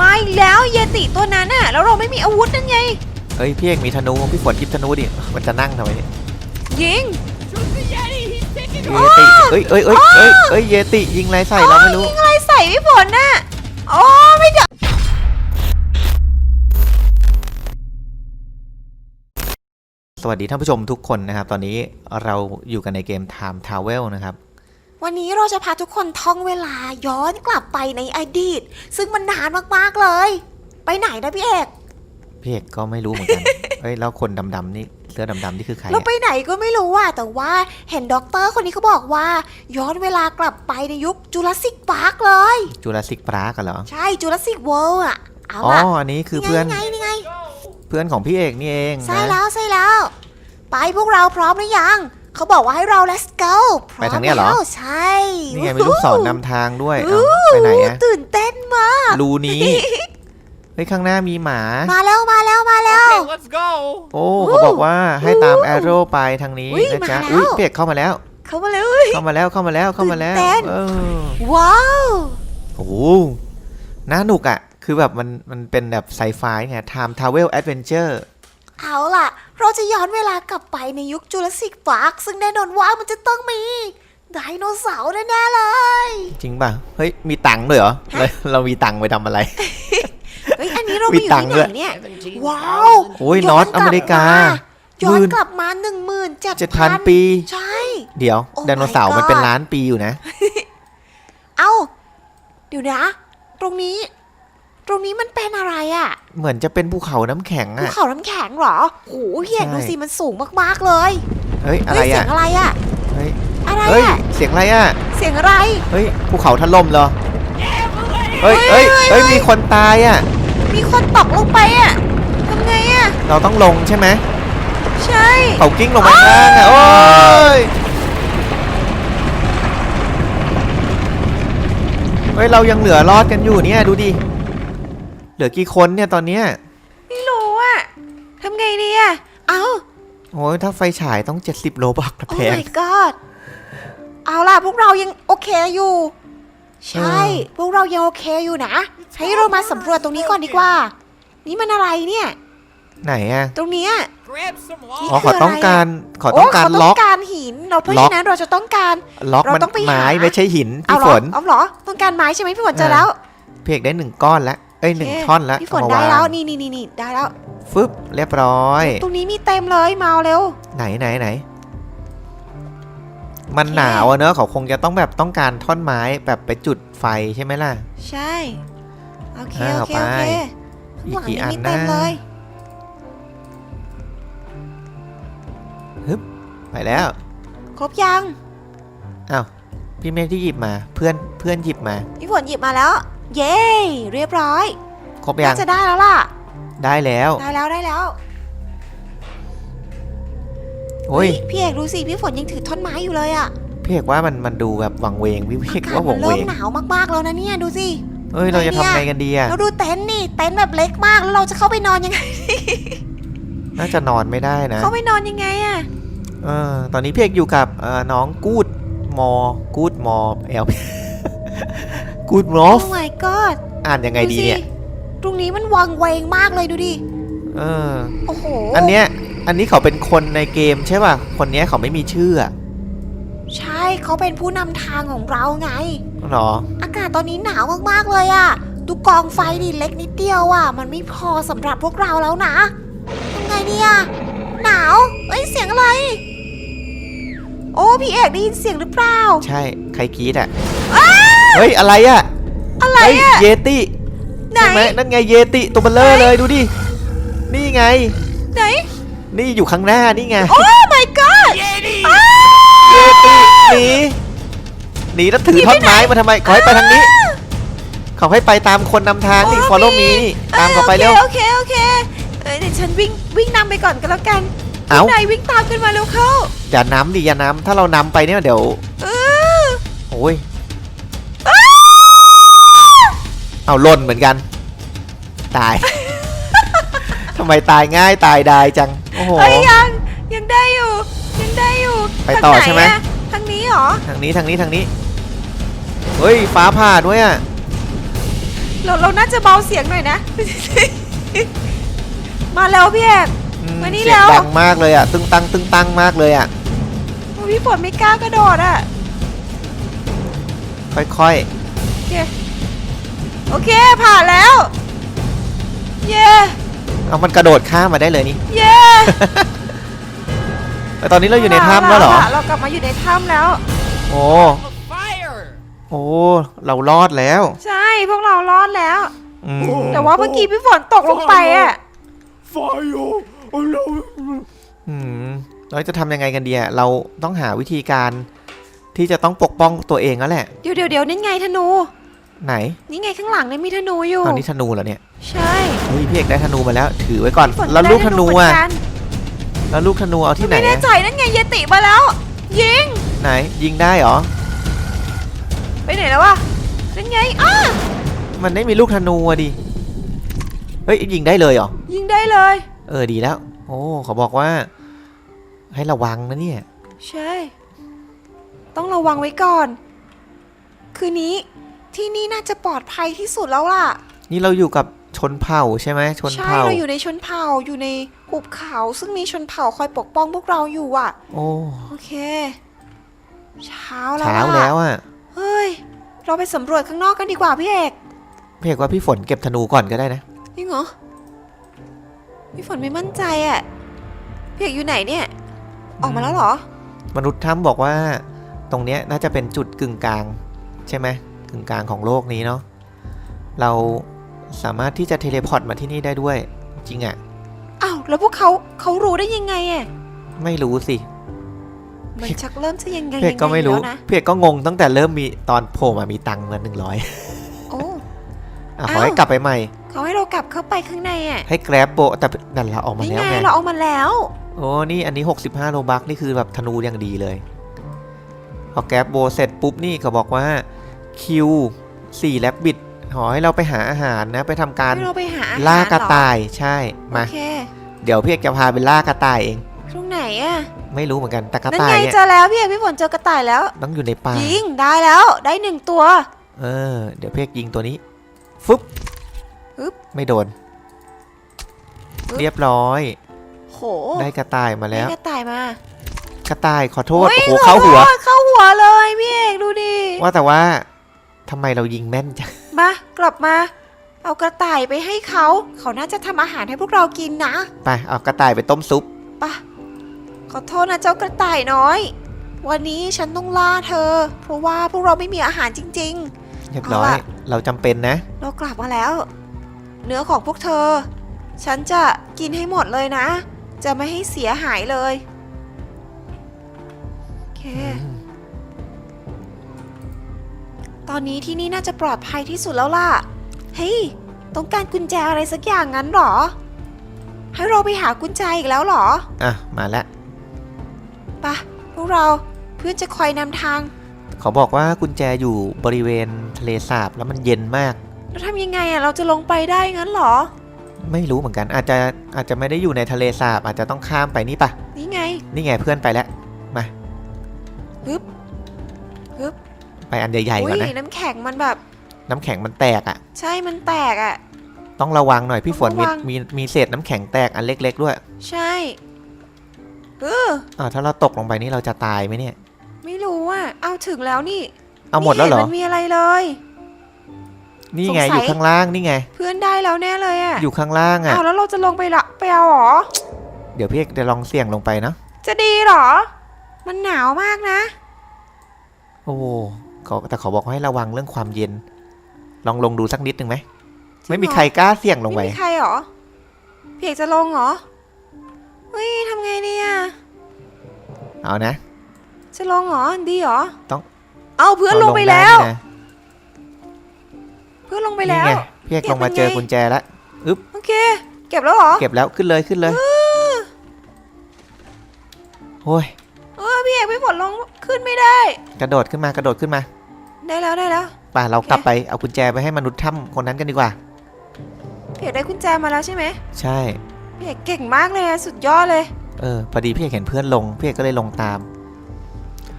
มาอีกแล้วเยติตัวนั้นน่ะแล้วเราไม่มีอาวุธนั่นไง เฮ้ยพี่เอกมีธนูพี่ฝนหยิบธนูดิมันจะนั่งทำไมเนี่ยยิง เยติเอ้ยเอ้ยเอ้ยเอ้ยเอ้ยเยติยิงอะไรใส่เราไม่รู้ ยิงอะไรใส่พี่ฝนน่ะโอ้ไม่เดนสวัสดีท่านผู้ชมทุกคนนะครับ ตอนนี้เราอยู่กันในเกม Time Travel นะครับ วันนี้เราจะพาทุกคนท่องเวลาย้อนกลับไปในอดีต ซึ่งมันนานมากๆเลย ไปไหนนะพี่เอก พี่เอกก็ไม่รู้เหมือนกันเฮ้ยแล้วคนดำๆนี่เสื้อดำๆนี่คือใครเราอะไปไหนก็ไม่รู้อะแต่ว่าเห็นด็อกเตอร์คนนี้เขาบอกว่า ย้อนเวลากลับไปในยุคจูราสสิกพาร์คเลย จูราสสิกปรากกันเหรอ ใช่จูราสสิกเวิลด์อะ เอาอ๋อ ล่ะอันนี้คือเพื่อนนี่ไงนี่ไงเพื่อนของพี่เอกนี่เองใช่นะแล้วใช่แล้ว ไปพวกเราพร้อมหรือยัง เขาบอกว่าให้เรา let's go พร้อมไปทางเนี้ยเหรอ แล้วใช่นี่ไงมีลูกศรนำทางด้วยเอ้าไปไหนอะตื่นเต้นมาก รูนี้เฮ้ยข้างหน้ามีหมา มาแล้วมาแล้วมาแล้ว Okay, let's go. โอ้เขาบอกว่าให้ตามแอโร่ไปทางนี้อุ๊ยนะจ๊ะมาแล้ว อุ้ยพี่เอกเข้ามาแล้ว เขามาเลย เข้ามาแล้วเข้ามาแล้วเข้ามาแล้วตื่นเต้น เออว้าว โอ้โหน่าหนุกอะ คือแบบมันมันเป็นแบบไซไฟไง Time Travel Adventure เอาล่ะ เราจะย้อนเวลากลับไปในยุคจูราสสิกพาร์คซึ่งแน่นอนว่ามันจะต้องมีไดโนเสาร์แน่ๆเลย จริงป่ะ เฮ้ย มีตังค์ด้วยเหรอเราเรามีตังค์ไปทำอะไร เฮ้ย อันนี้เราไปมีอยู่ตังค์ที่ด้ไหวยนเนี่ย 17,000. ว้าวโอ้ยย้นอตกอลับเมริกา ย้อหมื่นนกลับมาหนึ่งหมื่นเจ็ดเจ็ดพันปี ใช่ เดี๋ยว Oh my ไดโนเสาร์มัน God เป็นล้านปีอยู่นะ เอ้า เดี๋ยวนะ ตรงนี้ ตรงนี้มันเป็นอะไรอะ่ะเหมือนจะเป็นภูเขาน้ำแข็งภูอะ เขาน้ำแข็งเหรอโหพี่เอกใช่ ดูสิมันสูงมากๆเลยเฮ้ย อะไรเฮ้ยเสียอะ งอะไรอะ่ะเฮ้ย อะไรเฮ้ย อะ่ะเสียงอะไรอะ เสียงอะไร เฮ้ย ภูเขาถล่มเหรอ เฮ้ยเฮ้ยเฮ้ยเฮ้ยมีคนตายอะ มีคนตกลงไปอะ่ะทำไงอะ่ะเราต้องลงใช่ไหม ใช่ เขากิ้งลงมาข้างล่างอะ โอ้ย เฮ้ย เรายังเหลือรอดกันอยู่เนี่ย ดูดิ เหลือกี่คนเนี่ยตอนเนี้ยไม่รู้อะ่ะทำไงดีอะ่ะเอ้าโอ้ยถ้าไฟฉายต้อง 70 โลบักนะโอ้แพง my god เอาล่ะ พวกเรายังโอเคอยู่ ใช่ เออ พวกเรายังโอเคอยู่นะ ให้เรามาสำรวจตรงนี้ก่อนดีกว่า นี่มันอะไรเนี่ย ไหนอะตรงเนี้ย Grab some นี่อ๋อคือขอต้องอะไรอะการขอโอ้ต้องการเขาต้ล็ออกงการหิน เราเพราะล็อก ฉะนั้นเราจะต้องการ ล็อกเรามันต้องไปหา ไม้ไม่ใช่หินเอาพี่เหรฝอน เอาเหรอ ต้องการไม้ใช่ไหมพี่ฝนเจอเออ แล้ว เพียกได้หนึ่งก้อนแล้ว เอ้ยหนึ่งโเคท่อนแล้วพี่ฝนเอาได้มาแล้ววางนี่นี่นี่นี่ได้แล้วฟึบเรียบร้อย ตรงนี้มีเต็มเลยมาเอาเร็ว ไหนไหนไหนมันโอเคหนาวอะเนอะเขาคงจะต้องแบบต้องการท่อนไม้แบบไปจุดไฟใช่ไหมล่ะ ใช่โอเคอ่าโอเคเอาโอไปเคอีกข้างหลังกี่ยังอันมีเต็มนะเลยไปแล้ว ครบยังอ้าวพี่เมฆที่หยิบมา เพื่อนเพื่อนหยิบมาพี่ฝนหยิบมาแล้ว เย้ เรียบร้อยครบยัน่างจะได้แล้วล่ะ ได้แล้ว ได้แล้วได้แล้วโอ้ยเฮ้พี่เอกดูสิพี่ฝนยังถือท่อนไม้อยู่เลยอะพี่เอกว่ามันมันดูแบบวังเวงวิเวอากกาศว่ามัวันงเวเริ่มงหนาวมากๆแล้วนะเนี่ยดูสิเอ้ยเราจะไงเนี่ยทำไงกันดีอะเราดูเต็นท์นี่เต็นท์แบบเล็กมากแล้วเราจะเข้าไปนอนยังไงน่าจะนอนไม่ได้นะ เข้าไปนอนยังไงอะเออตอนนี้พี่เอกอยู่กับเอ่อน้องกูดมอกูดมอเอล กูดมอโอ้ฟ my god อ่านยังไงดีเนี่ย สิตรงนี้มันวังเวงมากเลยดูดิ เออ โอ้โหอันเนี้ย อันนี้เขาเป็นคนในเกมใช่ป่ะ คนเนี้ยเขาไม่มีชื่ออะใช่เขาเป็นผู้นำทางของเราไง หรอ อากาศตอนนี้หนาวมากๆเลยอะดูกองไฟดิเล็กนิดเดียวอะมันไม่พอสำหรับพวกเราแล้วนะทำไงดีอะหนาวเอ้ยเสียงอะไร โอ้พี่เอกได้ยินเสียงหรือเปล่า ใช่ ใครกรีดอะ เฮ้ยอะไรอะอะไรเฮ้ยอะเยติไหน ใช่ไหมนั่นไงเยติตัวเบลเลอร์เลยดูดิ นี่ไง ไหน นี่อยู่ข้างหน้านี่ไง โอ้ my god เยติหนีหนีแล้วถือท่อนไม้มาทำไมขอให้ไปทางนี้ เขาให้ไปตามคนนำทางนี่โอ้ follow มี me นี่ตามเขาไปเร็ว โอเคโอเคโอเคเอ้ยเดี๋ยวฉันวิ่งวิ่งนำไปก่อนก็แล้วกันเอ้านายวิ่งตามขึ้นมาเร็วเข้าอย่าน้ำดิอย่าน้ำถ้าเรานำไปเนี่ยเดี๋ยวเออโอ้ย เอาหล่นเหมือนกัน ตาย ทำไมตายง่ายตายได้จัง โอ้โหเฮ้ยยังยังได้อยู่ยังได้อยู่ไปต่อทางนใช่ไหม อะทางนี้เหรอทางนี้ทางนี้ทางนี้ เฮ้ย ฟ้าผ่าด้วยอะ เราเราน่าจะเบาเสียงหน่อยนะ มาแล้วพี่เอก อืมมานี่เสียงแล้ว ดังมากเลยอะ ตึงตังตึงตังมากเลยอะ โอ้ยพี่ฝนไม่กล้ากระโดดอะค่อยโอเค โอเคผ่านแล้ว เย้ๆเอามันกระโดดข้ามมาได้เลยนี่ เย้แต่ตอนนี้เราอยู่ในถ้ำแล้วเหรอาล่ะเรากลับมาอยู่ในถ้ำแล้ว โอ้โอ้เรารอดแล้ว ใช่พวกเรารอดแล้ว อืมแต่ว่าเมื่อกี้พี่ฝนตกลงไปอะ Fire! Hello! อืมเราจะทำยังไงกันดีอะเราต้องหาวิธีการที่จะต้องปกป้องตัวเองแล้วแหละ เดี๋ยวเดี๋ยวเดี๋ยวนี่ไงธนู ไหนนี่ไงข้างหลังเนี่ยมีธนูอยู่ตอนนี้ธนูเหรอเนี่ยใช่เฮ้ยพี่เอกได้ธนูมาแล้ว ถือไว้ก่อนพี่ฝนแล้วได้ลูกธนูเหมือะนกันแล้วลูกธนูเอาที่ไหนไม่แน่อะใจนั่นไงเยติมาแล้ว ยิง ไหนยิงได้เหรอ ไปไหนแล้ววะนั่นไงอ้ามันไม่มีลูกธนูอะดิ เฮ้ยยิงได้เลยเหรอ ยิงได้เลย เออดีแล้ว โอ้เขาบอกว่า ให้ระวังนะเนี่ย ใช่ ต้องระวังไว้ก่อน คืนนี้ ที่นี่น่าจะปลอดภัยที่สุดแล้วล่ะ นี่เราอยู่กับชนเผ่าใช่ไหมชนใช่ เผ่า เราอยู่ในชนเผ่าอยู่ในหุบเขา ซึ่งมีชนเผ่าคอยปกป้องพวกเราอยู่อะ โอ้โอเค เช้าแล้วเช้าอะแล้วอะเฮ้ย เราไปสำรวจข้างนอกกันดีกว่าพี่เอกพี่เอกว่าพี่ฝนเก็บธนูก่อนก็ได้นะ จริงเหรอพี่ฝนไม่มั่นใจอะพี่เอกอยู่ไหนเนี่ย ออกมาแล้วเหรอ มนุษย์ถ้ำบอกว่า ตรงเนี้ยน่าจะเป็นจุดกึ่งกลาง ใช่ไหม กึ่งกลางของโลกนี้เนาะเราสามารถที่จะเทเลพอร์ตมาที่นี่ได้ด้วย จริงอะอ้าวแล้วพวกเขาเขารู้ได้ยังไงอะไม่รู้สิมันชักเริ่มจะยังไงพี่เอกก็ไม่รู้ยังงแล้วนะพี่เอกก็งงตั้งแต่เริ่มมีตอนโผล่มามีตังค์มาหนึ่งร้อยโอ้อะขออ้าวให้กลับไปใหม่เขาให้เรากลับเข้าไปข้างในอะให้แกร็บโบแต่นั่นเราออกมานี่แล้วไงไงเราเอามาแล้วโอ้นี่อันนี้ 65โลบักนี่คือแบบธนูอย่างดีเลยพอแกร็บโบเสร็จปุ๊บนี่เขาบอกว่า คิว4แลบบิดขอให้เราไปหาอาหารนะ ไปทำการให้เราไปหาอาหารล่ากระเหอต่ายใช่มา โอเคเดี๋ยวพี่เอกจะพาไปล่ากระต่ายเอง ตรงไหนอะไม่รู้เหมือนกันแต่กระนั่นต่ายไงเนี่ยเจอแล้วพี่เอกพี่ฝนเจอกระต่ายแล้วต้องอยู่ในป่ายิงได้แล้วได้หนึ่งตัว เออเดี๋ยวพี่เอกยิงตัวนี้ฟึบฮึบไม่โดนฮึบ เรียบร้อย โหได้กระต่ายมาได้แล้วกระต่ายมากระต่ายขอโทษโอ้ยโอ้โหเข้าหัว ขอโทษเข้าหัวเลยพี่เอกดูดิว่าแต่ว่า ทำไมเรายิงแม่นจัง มากลับมา เอากระต่ายไปให้เขา เขาน่าจะทำอาหารให้พวกเรากินนะไปเอากระต่ายไปต้มซุป ไปะขอโทษนะเจ้ากระต่ายน้อย วันนี้ฉันต้องล่าเธอ เพราะว่าพวกเราไม่มีอาหารจริง เรียบร้อย เอาล่ะ เราจำเป็นนะ ๆ เรากลับมาแล้ว เนื้อของพวกเธอ ฉันจะกินให้หมดเลยนะ จะไม่ให้เสียหายเลยโอเค ตอนนี้ที่นี่น่าจะปลอดภัยที่สุดแล้วล่ะ เฮ้ย ต้องการกุญแจอะไรสักอย่างงั้นเหรอ ให้เราไปหากุญแจอีกแล้วเหรอ อะ มาแล้วไปะพวกเราเพื่อนจะคอยนำทาง เขาบอกว่ากุญแจอยู่บริเวณทะเลสาบแล้วมันเย็นมาก แล้วทำยังไงอะเราจะลงไปได้งั้นเหรอ ไม่รู้เหมือนกัน อาจจะอาจจะไม่ได้อยู่ในทะเลสาบ อาจจะต้องข้ามไปนี่ปะนี่ไง นี่ไงเพื่อนไปแล้ว มาฮึบฮึบ ไปอันใหญ่ๆอุ้ก่อนยนะน้ำแข็งมันแบบ น้ำแข็งมันแตกอะ ใช่มันแตกอะต้องระวังหน่อยพี่ฝนต้องมีระวังมีมีเศษน้ำแข็งแตกอันเล็ก ๆ ด้วย ใช่เอออ่าวถ้าเราตกลงไปนี่เราจะตายไหมเนี่ย ไม่รู้อะเอาถึงแล้วนี่ เอาหมดแล้วเหรอไมันมีอะไรเลย นี่ไงสงสัยอยู่ข้างล่างนี่ไง เพื่อนได้แล้วแน่เลยอะอยู่ข้างล่างอะเอาแล้วเราจะลงไปละไปเอาเหรอ เดี๋ยวพี่เอกจะลองเสี่ยงลงไปเนาะจะดีเหรอ มันหนาวมากนะ โอ้โห เขาแต่เขาบอกให้ระวังเรื่องความเย็น ลองลงดูสักนิดหนึ่งไหมจริงเหรอไม่มีใครกล้าเสี่ยงลงไปไม่มีใครเหรอพี่เอกจะลงเหรอเฮ้ยทำไงเนี่ยเอานะ จะลงเหรอดีเหรอต้อง เอาเพื่อนาลงไปแล้วด้นะเพื่อนลงไปแล้วนี่ไงพี่เอกลงมาเก็บเจอเป็นไงกุญแจแล้วโอเค เก็บแล้วเหรอเก็บแล้วขึ้นเลยขึ้นเลยโอ้ยเออ พี่เอกพี่ฝนลงขึ้นไม่ได้ กระโดดขึ้นมากระโดดขึ้นมาได้แล้วได้แล้วไป่ะเราโอเคกลับไปเอากุญแจไปให้มนุษย์ถ้ำคนนั้นกันดีกว่า พี่เอกได้กุญแจมาแล้วใช่ไหมใช่ พี่เอกเก่งมากเลยอะสุดยอดเลย เออพอดีพี่เอกเห็นเพื่อนลงพี่เอกก็เลยลงตาม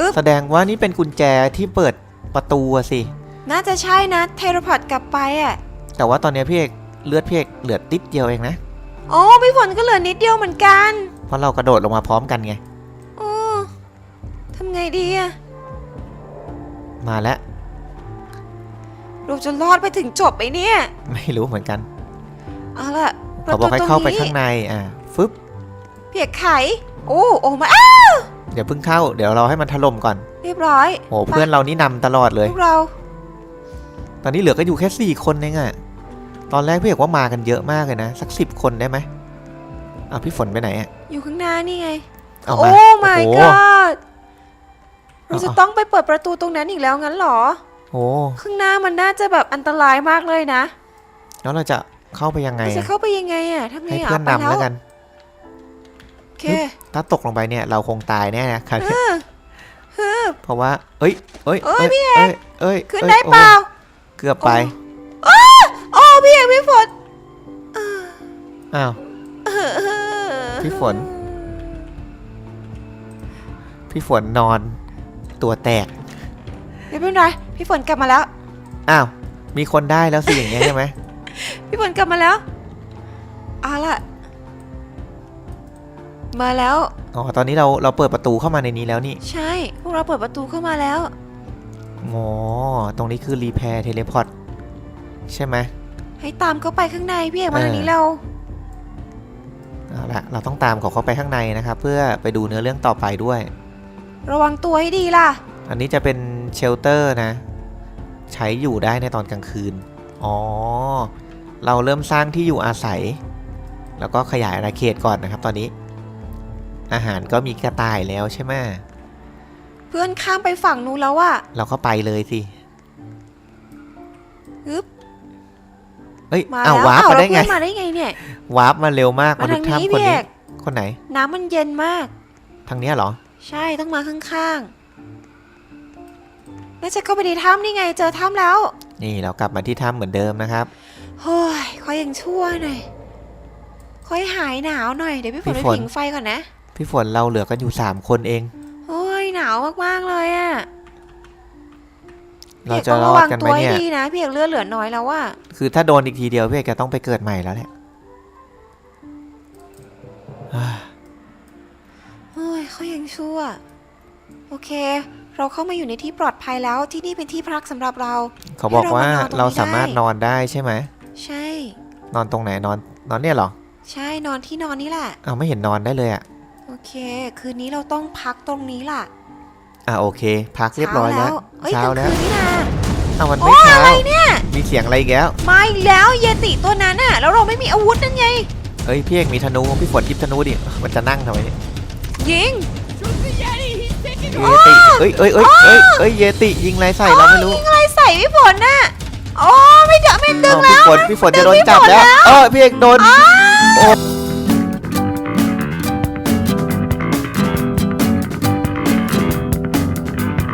อึ๊บ แสดงว่านี่เป็นกุญแจที่เปิดประตูอะสิ น่าจะใช่นะเทเลพอร์ตกลับไปอะแต่ว่าตอนเนี้ยพี่เอกเลือดพี่เอกเหลือติดเดียวเองนะอ๋อพี่ฝนก็เหลือนิดเดียวเหมือนกัน เพราะเรากระโดดลงมาพร้อมกันไงโอ้ทำ ไงดีอะมาแล้ว เราจะรอดไปถึงจบไหมเนี่ย ไม่รู้เหมือนกันเอาล่ะประเขาบอกให้ตรงเข้าไปนี้ข้างในอ่าฟึบเพียกไขโอ้โอ้มาอ้าเดี๋ยวเพิ่งเข้าเดี๋ยวเราให้มันถล่มก่อนเรียบร้อยโหเพื่อนเรานี่นำตลอดเลย พวกเรา ตอนนี้เหลือก็อยู่แค่สี่คนเองอะตอนแรกพี่เอกว่ามากันเยอะมากเลยนะ สักสิบคนได้ไหมอ้าวพี่ฝนไปไหนอะอยู่ข้างหน้านี่ไง เอามาโอ้ my โอ้โห god เราจะเอาต้องไปเปิดประตูตรงนั้นอีกแล้วงั้นเหรอ โอ้ข้างหน้ามันน่าจะแบบอันตรายมากเลยนะแล้วเราจะเข้าไปยังไงเราจะอะเข้าไปยังไงอะทำไงให้อะเพื่อนไปนำแล้วกัน โอเคถ้าตกลงไปเนี่ยเราคงตายแน่นะครับเออเออ เพราะว่า เอ้ย เอ้ยเอ้ยพี่เอก เอ้ยเอ้ยขึ้นอ้ยได้เปล่าโอ้เกือบไป โอ้พี่เอกพี่ฝนอ้าว เออเออพี่ฝน พี่ฝนนอน ตัวแตก ไม่เป็นไรพี่ฝนกลับมาแล้ว อ้าว มีคนได้แล้วสิอย่างเงี้ยใช่ไหม พี่ฝนกลับมาแล้วเอาล่ะมาแล้ว อ๋อ ตอนนี้เราเราเปิดประตูเข้ามาในนี้แล้วนี่ ใช่ พวกเราเปิดประตูเข้ามาแล้ว อ๋อ ตรงนี้คือรีแพร์เทเลพอร์ตใช่ไหม ให้ตามเข้าไปข้างในพี่เอกมาเออทางนี้เราเอาละเราต้องตามเขาเข้าไปข้างในนะครับ เพื่อไปดูเนื้อเรื่องต่อไปด้วย ระวังตัวให้ดีล่ะ อันนี้จะเป็นเชลเตอร์นะ ใช้อยู่ได้ในตอนกลางคืน อ๋อ เราเริ่มสร้างที่อยู่อาศัย แล้วก็ขยายอาณาเขตก่อนนะครับตอนนี้ อาหารก็มีกระต่ายแล้วใช่ไหมเพื่อนข้ามไปฝั่งนู้นแล้วอะเราก็ไปเลยสิฮึบเอ้ยมาอ้าวแล้ววาร์ปอ้าวมาแล้วได้ไง เพื่อนมาได้ไงเนี่ย วาร์ปมาเร็วมากมามาดูทางถ้ำนี้คนพี่เอนี้ก คนไหน น้ำมันเย็นมาก ทางเนี้ยเหรอ ใช่ต้องมาข้างๆแล้วจะเข้าไปในถ้ำนี่ไงเจอถ้ำแล้ว นี่เรากลับมาที่ถ้ำเหมือนเดิมนะครับเฮ้ยคอยยังชั่วหน่อยคอยหายหนาวหน่อยเดี๋ยวพี่ฝนพี่ไปฝนผิงไฟก่อนนะ พี่ฝนเราเหลือกันอยู่สามคนเองโอ้ยหนาวมากๆเลยอะเราพี่จะอกรต้งอดวังกันไหตัมวให้เนี่ยดีนะพี่เอกเลือดเหลือน้อยแล้วว่าคือถ้าโดนอีกทีเดียวพี่เอกจะต้องไปเกิดใหม่แล้วแหละอ่า เฮ้ยเขายังชั่ว โอเค เราเข้ามาอยู่ในที่ปลอดภัยแล้วที่นี่เป็นที่พักสำหรับเรา เขาบอกว่าให้เรามานอนตรงนี้เราสามารถได้นอนได้ใช่ไหม ใช่ นอนตรงไหนนอนนอนเนี่ยเหรอใช่นอนที่นอนนี่แหละอ้าวไม่เห็นนอนได้เลยอะ โอเค คืนนี้เราต้องพักตรงนี้ล่ะอะโอเค พักเรียบร้อยแล้วเฮ้ยเช้ากลางแล้วคืนนี่นะอ้าวมันโอ้ไม่เช้า อะไรเนี่ย มีเสียงอะไรอีกแล้ว มาอีกแล้วเยติตัวนั้นน่ะ แล้วเราไม่มีอาวุธนั่นไง เอ้ยพี่เอกมีธนูพี่ฝนหยิบธนูดิ มันจะนั่งทำไมเนี่ย ยิง เยติเอ้ยเอ้ยเอ้ยเอ้ยเอ้ยเยติยิงอะไรใส่เราไม่รู้ยิงอะไรใส่พี่ฝนน่ะโอ้ไม่เดไม่ดึงอ้าวแล้วพี่ฝนพี่ฝนดึจะงโดนพี่จับฝนแล้วแล้ว เออพี่เอกโดนโอ้